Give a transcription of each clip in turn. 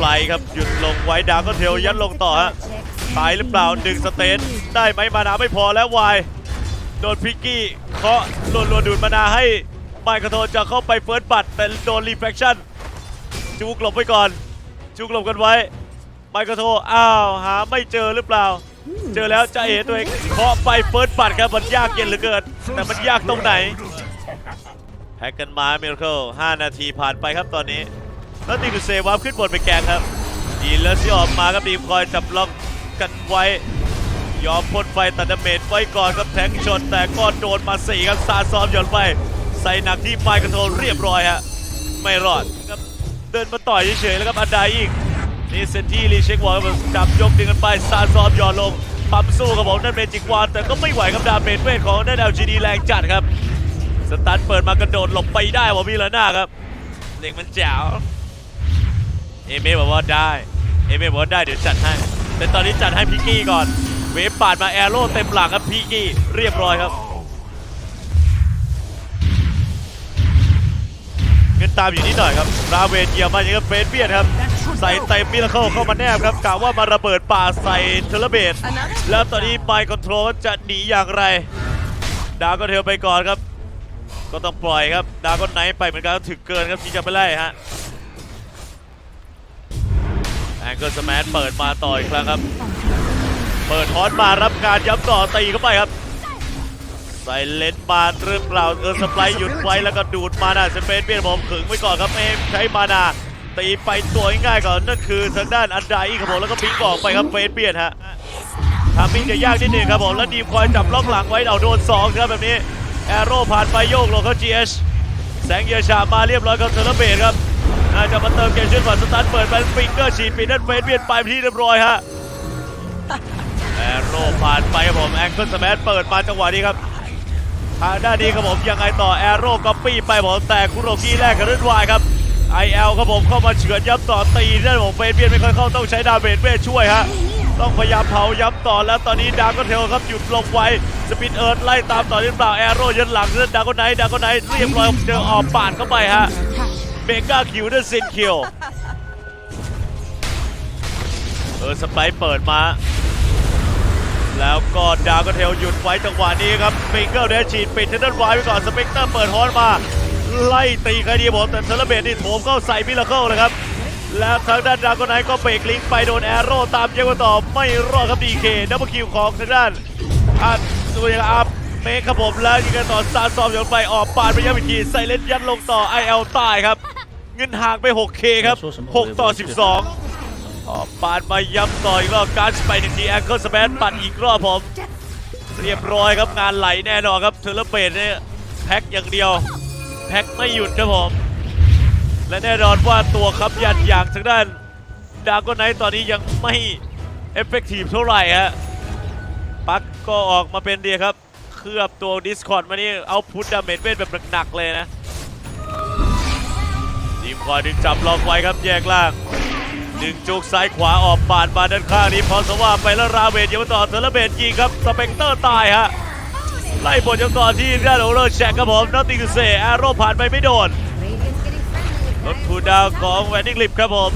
ปลครับหยุดลงไว้ดาวก็เทลยัดลงต่อฮะตายหรือเปล่าดึงสเตนได้ไหมมานาไม่พอแล้ววายโดนพิกกี้เคาะลวนๆดูดมานาให้ไมค์กระโทนจะเข้าไปเฟิร์สบัตแต่โดนรีเฟคชั่นจูกหลบไว้ก่อนจูกหลบกันไว้ไมค์กระโทอ้าวหาไม่เจอหรือเปล่า เจอแล้วจะเอ๋ตัวเองเคาะไปเฟิร์สบัตครับมันยากเย็นเหลือเกินแต่มันยากตรงไหนแฮกกันมาเมลเคิล5นาทีผ่านไปครับตอนนี้ แล้วตีกุเซวาร์ปขึ้นบนไปแกงครับดีแล้วที่ออกมาครับดีมคอยจับล็อกกันไว้ ยอมพ่นไฟตัดดาเมจไว้ก่อนครับแทงชนแต่ก็โดนมาสี่ครับซาซอมหย่อนไป ใส่หนักที่ไมค์คอนโทรลเรียบร้อยฮะไม่รอดครับเดินมาต่อยเฉยๆแล้วครับอันดาอีกนี่เซนที่รีเช็ควอลครับจับยกดึงกันไปซาซอมหย่อนลงปั๊มสู้กับผมนั่นเมจิกวานแต่ก็ไม่ไหวครับดาเมจเวทของนั่น LGD แรงจัดครับสตันเปิดมากระโดดหลบไปได้วะพี่ละหน้าครับเด็กมันแจ๋ว เอเมบอกว่าได้ เอเมบอกว่าได้เดี๋ยวจัดให้ แต่ตอนนี้จัดให้พิกกี้ก่อน เวฟปาดมาแอโร่เต็มหลังครับพิกกี้เรียบร้อยครับ เงินตามอยู่นิดหน่อยครับ ราเวนเหยียบมาอย่างกับเฟสเบียนครับ ใส่เต็มมิลเคิลเข้ามาแนบครับกะว่ามาระเบิดป่าใส่เทเลเบตแล้วตอนนี้ไมค์คอนโทรลจะหนีอย่างไร ดาวก็เทลไปก่อนครับ ก็ต้องปล่อยครับ ดาวก็ไนท์ไปเหมือนกันถึงเกินครับที่จะไปไล่ฮะ แองเกิลสมาร์ทเปิดมาต่ออีกครั้งครับ เปิดฮอนมารับการย้ำต่อตีเข้าไปครับใส่เลนส์บานหรือเปล่าเออสไปร์หยุดไว้แล้วก็ดูดมานาสเปนเบียนผมขึงไว้ก่อนครับเอมใช้มานาตีไปตัวง่ายๆก่อนนั่นคือทางด้านอันดาอีครับผมแล้วก็พิงออกไปครับเฟสเบียนฮะทามิ่งจะยากนิดหนึงครับผมแล้วดีมคอยจับล็อกหลังไว้เอาโดนสองครับแบบนี้แอโร่ผ่านไปโยกลงเข้า GH แสงเยียชามาเรียบร้อยครับเทอร์เบตครับ น่าจะมาเติมเกมช่วยฝันสตาร์ทเปิดไปฟิงเกอร์ฉีดปีนั่นเฟสเบียนไปเป็นที่เรียบร้อยฮะแอโร่ผ่านไปครับผมแองเกิลสแมทเปิดมาจังหวะนี้ครับทางด้านนี้ครับผมยังไงต่อแอโร่ก็ปี้ไปผมแต่คุโรกี้แรกกับเรดวายครับ IL ครับผมเข้ามาเฉือนย้ำต่อตีได้ผมเฟสเบียนไม่ค่อยเข้าต้องใช้ดาเมจเวทช่วยฮะต้องพยายามเผาย้ำต่อแล้วตอนนี้ดาร์กเทลครับหยุดลงไว้สปินเอิร์ธไล่ตามต่อหรือเปล่าแอโร่ยันหลังเรื่องดาร์กไนท์ดาร์กไนท์เรียบร้อยเจอออกปาดเข้าไปฮะ เบก้าคิวด้วยซินคิวเออสไปเปิดมา แล้วก็ดาร์กเทลหยุดไว้จังหวะนี้ครับฟิงเกิลเดชฉีดปิดเทนเดนไวไปก่อนสเปกเตอร์เปิดฮอนมา ไล่ตีใครดีผมแต่เทเลเบตนี่โถมเข้าใส่มิลเคิลเลยครับ แล้วทางด้านดราก้อนไนก็เบรกลิงไปโดนแอโร่ตามเยอะกว่าต่อไม่รอดครับดีเคดับเบิลคิวของทางด้านอัดตัวอย่างอัพ เมคครับผมแล้วยิงกันต่อซาซอมย้อนไปออกปาดไปยังอีกทีใส่เลนยัดลงต่อ IL ตายครับ เงินห่างไป 6K ครับ 6 ต่อ 12ออกปาดมาย้ำต่ออีกรอบการ์ดไปหนึ่งทีแองเกิลสแปนปัดอีกรอบผมเรียบร้อยครับงานไหลแน่นอนครับเทเลเบตเนี่ยแพ็คอย่างเดียวแพ็คไม่หยุดครับผมและแน่นอนว่าตัวคับยันอย่างทางด้านดาร์กไนท์ตอนนี้ยังไม่เอฟเฟกตีฟเท่าไหร่ฮะปักก็ออกมาเป็นเดียครับ เคลือบตัว Discord มานี่เอาพุทดาเมจเวทแบบหนักๆเลยนะทีมคอยดึงจับล็อกไว้ครับแยกล่างดึงจุกซ้ายขวาออกปาดมาด้านข้างนี้พอสว่าไปแล้วราเวทยังมาต่อเทเลเบตยิงครับสเปกเตอร์ตายฮะไล่บทยังต่อที่ด้านโอเลอร์แชกครับผมนัตติงเซแอโร่ผ่านไปไม่โดนรถคูดาวของแวนดิ้งลิฟครับผม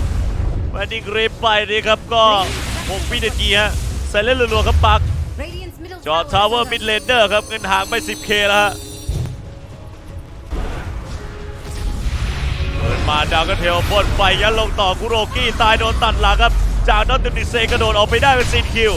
แวนดิ้งลิฟไปนี่ครับก็6วินาทีฮะใส่เล่นรัวๆครับปัก จอดทาวเวอร์มิดเลนเดอร์ครับเงินห่างไป 10K แล้วฮะเปิดมาดาวก็เทลพ่นไฟยันลงต่อคุโรกี้ตายโดนตัดหลังครับ จากนอตติดิเซกระโดดออกไปได้เป็นซีนคิว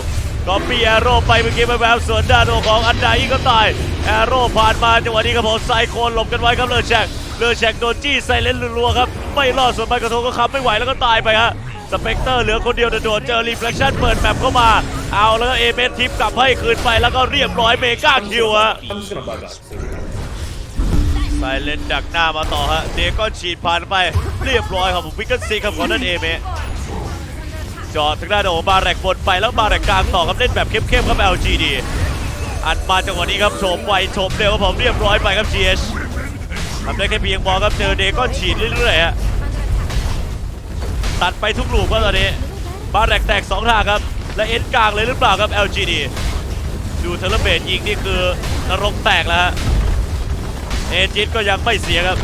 ก็ปีแอโร่ไปเมื่อกี้แวบสวนด้านโนของอันดาอีก็ตาย แอโร่ผ่านมาจังหวะนี้ครับผมไซโคนหลบกันไว้ครับเลอแชกเลอแชกโดนจี้ใส่เลนรัวๆครับ ไม่รอดส่วนไมค์กระโทก็ขับไม่ไหวแล้วก็ตายไปฮะสเปกเตอร์เหลือคนเดียวโดดเจอรีเฟลคชั่นเปิดแมปเข้ามา เอาแล้วเอเมทิปกลับให้คืนไปแล้วก็เรียบร้อยเมกาคิวฮะไซเลนดักหน้ามาต่อฮะเดก้อนฉีดผ่านไปเรียบร้อยครับผมวิกเกนซีครับของนั่นเอเมจอดทางด้านโอบาแรกบนไปแล้วบาแรกกลางต่อครับเล่นแบบเข้มๆครับ LGD อัดมาจังหวะนี้ครับโฉมไวโฉมเร็วครับผมเรียบร้อยไปครับ GH ทำได้แค่เพียงพอครับเจอเดก้อนฉีดเรื่อยๆฮะตัดไปทุกลูกครับตอนนี้บาแรกแตกสองทางครับ และเอ็นกลางเลยหรือเปล่าครับ LGD ดูเทเลเบตยิงนี่คือนรกแตกแล้วฮะเอจิตก็ยังไม่เสียครับ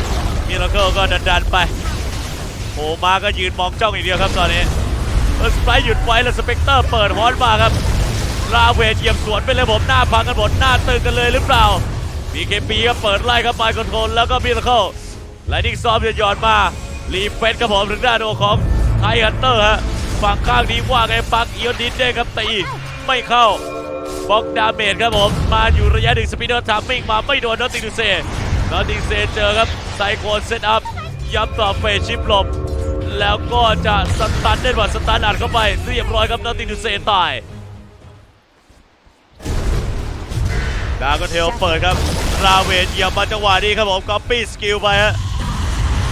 มิราเคิลก็ดันๆไปโผมาก็ยืนมองจ้องอย่างเดียวครับตอนนี้เออสไปร์หยุดไว้แล้วสเปกเตอร์เปิดฮอนมาครับราเวทเหยียบสวนไปเลยผมหน้าพังกันหมดหน้าตึงกันเลยหรือเปล่า BKB ครับเปิดไล่ครับไมค์คอนโทรลแล้วก็มิราเคิลไลนิ่งซอมจะหยอดมารีเฟนครับผมถึงด้านโดของไทฮันเตอร์ฮะ ฝั่งข้างนี้ว่าไงปักเอียวดินเด้ครับตีไม่เข้าบล็อกดาเมจครับผม มาอยู่ระยะหนึ่งสปีดเดอร์ทามมิ่งมาไม่โดนนอตติงดูเซนอตติงเซเจอครับไซโคนเซตอัพย้ำต่อเฟชิปหลบ แล้วก็จะสตันเด่นว่าสตันอัดเข้าไปเรียบร้อยครับนอตติงดูเซตายดาร์กเทลเปิดครับราเวนเหยียบมาจังหวะนี้ครับผมก๊อปปี้สกิลไปฮะ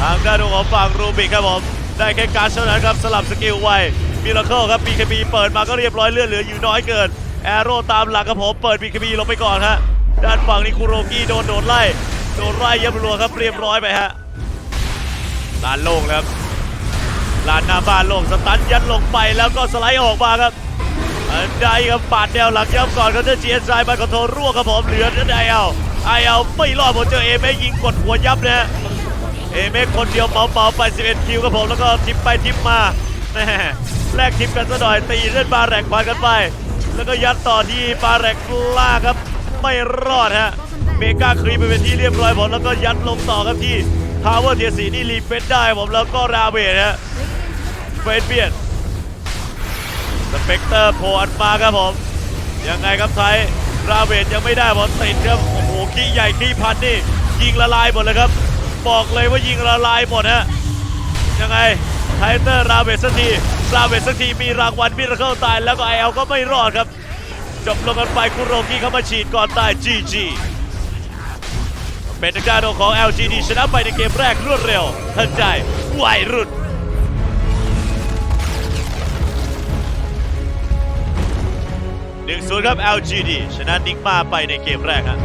ทางด้านของฝั่งรูบิกครับผม ได้แค่การเท่านั้นครับสลับสกิลไวมิราเคิลครับ BKB เปิดมาก็เรียบร้อยเลือดเหลืออยู่น้อยเกินแอโร่ตามหลังครับผมเปิด BKB ลงไปก่อนฮะด้านฝั่งนี้คุโรกิโดนโดนไล่โดนไล่ยับรัวครับเรียบร้อยไปฮะลานโล่งแล้วครับลานหน้าบ้านโล่งสตันยัดลงไปแล้วก็สไลด์ออกมาครับอันใดครับปาดแนวหลังย้ำก่อนครับเจ้าเจียนซายมาคอนโทรลรั่วครับผมเหลือเจ้าไดเอาไอเอาไม่รอดผมเจอเอเมยิงกดหัวยับนะฮะ เอเมคนเดียวเมาๆไป 11 คิวครับผม แล้วก็ทิปไปทิปมาแน่แลกทิปกันซะหน่อยตีเล่นปลาแรกควันกันไป แล้วก็ยัดต่อที่ปลาแรกล่าครับ ไม่รอดฮะ เมกาครีไปเป็นที่เรียบร้อยผมแล้วก็ยัดลงต่อครับที่ทาวเวอร์เทียสีนี่รีเฟนได้ผมแล้วก็ราเบทฮะเฟนเบียนสเปกเตอร์โผล่อันมาครับผมยังไงครับไทยราเวทยังไม่ได้บอลติดครับโอ้โหขี้ใหญ่ขี้พันนี่ยิงละลายหมดเลยครับ บอกเลยว่ายิงละลายหมดฮะยังไงไทเตอร์ราเวทสักทีราเวทสักทีมีรางวัลมิราเคิลตายแล้วก็ไอเอลก็ไม่รอดครับ จบลงกันไปคุโรกิเข้ามาฉีดก่อนตาย GG เป็นทางด้านของ LGD ชนะไปในเกมแรกรวดเร็วทันใจวัยรุ่นหนึ่งศูนย์ครับ LGD ชนะนิกมาไปในเกมแรกฮะ